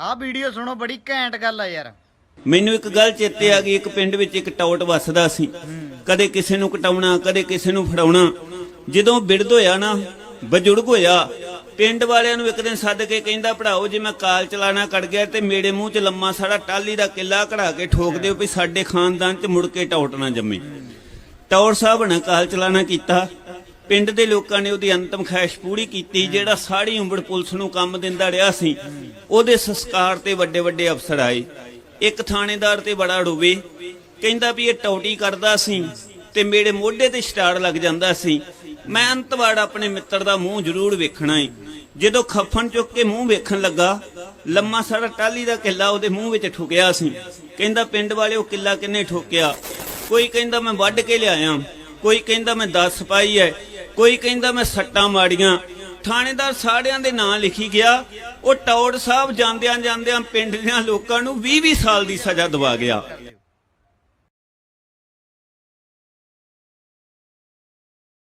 ਆਹ ਵੀਡੀਓ ਸੁਣੋ, ਬੜੀ ਘੈਂਟ ਗੱਲ ਆ ਯਾਰ। ਮੈਨੂੰ ਇੱਕ ਗੱਲ ਚੇਤੇ ਆ ਗਈ, ਇੱਕ ਪਿੰਡ ਵਿੱਚ ਇੱਕ ਟੌਟ ਵੱਸਦਾ ਸੀ। ਕਦੇ ਕਿਸੇ ਨੂੰ ਕਟਾਉਣਾ, ਕਦੇ ਕਿਸੇ ਨੂੰ ਫੜਾਉਣਾ। ਜਦੋਂ ਬਿਰਧ ਹੋਇਆ ਨਾ, ਬਜ਼ੁਰਗ ਹੋਇਆ, ਪਿੰਡ ਵਾਲਿਆਂ ਨੂੰ ਇੱਕ ਦਿਨ ਸੱਦ ਕੇ ਕਹਿੰਦਾ ਪੜਾਓ ਜੇ ਮੈਂ ਕਾਲ ਚਲਾਣਾ ਕੜ ਗਿਆ ਤੇ ਮੇਰੇ ਮੂੰਹ 'ਚ ਲੰਮਾ ਸਾਰਾ ਟਾਲੀ ਦਾ ਕਿੱਲਾ ਕਢਾ ਕੇ ਠੋਕ ਦਿਓ ਵੀ ਸਾਡੇ ਖਾਨਦਾਨ 'ਚ ਮੁੜ ਕੇ ਟੌਟ ਨਾ ਜੰਮੇ। ਟੌਰ ਸਾਹਿਬ ਨੇ ਕਾਲ ਚਲਾਣਾ ਕੀਤਾ। ਪਿੰਡ ਦੇ ਲੋਕਾਂ ਨੇ ਉਹਦੀ ਅੰਤਮ ਖਾਹਿਸ਼ ਪੂਰੀ ਕੀਤੀ, ਜਿਹੜਾ ਸਾਰੀ ਉਮਰ ਪੁਲਿਸ ਨੂੰ ਕੰਮ ਦਿੰਦਾ ਰਿਹਾ ਸੀ, ਉਹਦੇ ਸੰਸਕਾਰ ਤੇ ਵੱਡੇ ਵੱਡੇ ਅਫਸਰ ਆਏ। ਇੱਕ ਥਾਣੇਦਾਰ ਤੇ ਬੜਾ ਰੋਵੇ, ਕਹਿੰਦਾ ਵੀ ਇਹ ਟੌਟੀ ਕਰਦਾ ਸੀ ਤੇ ਮੇਰੇ ਮੋਢੇ ਤੇ ਸਟਾਰ ਲੱਗ ਜਾਂਦਾ ਸੀ। ਮੈਂ ਅੰਤਵਾੜ ਆਪਣੇ ਮਿੱਤਰ ਦਾ ਮੂੰਹ ਜ਼ਰੂਰ ਵੇਖਣਾ ਏ। ਜਦੋਂ ਖੱਫਣ ਚੁੱਕ ਕੇ ਮੂੰਹ ਵੇਖਣ ਲੱਗਾ, ਲੰਮਾ ਸਾਰਾ ਟਾਲੀ ਦਾ ਕਿੱਲਾ ਉਹਦੇ ਮੂੰਹ ਵਿੱਚ ਠੁਕਿਆ ਸੀ। ਕਹਿੰਦਾ, ਪਿੰਡ ਵਾਲੇ ਉਹ ਕਿੱਲਾ ਕਿੰਨੇ ਠੋਕਿਆ? ਕੋਈ ਕਹਿੰਦਾ, ਮੈਂ ਵੱਢ ਕੇ ਲਿਆਇਆ। ਕੋਈ ਕਹਿੰਦਾ, ਮੈਂ 10 ਪਾਈ ਐ ਕੋਈ ਕਹਿੰਦਾ ਮੈਂ ਸੱਟਾਂ ਮਾੜੀਆਂ ਥਾਣੇਦਾਰ ਸਾਰਿਆਂ ਦੇ ਨਾਂ ਲਿਖੀ ਗਿਆ। ਉਹ ਟੌੜ ਸਾਹਿਬ ਜਾਂਦਿਆਂ ਜਾਂਦਿਆਂ ਪਿੰਡ ਦੀਆਂ ਲੋਕਾਂ ਨੂੰ 20 20 ਸਾਲ ਦੀ ਸਜ਼ਾ ਦਵਾ ਗਿਆ।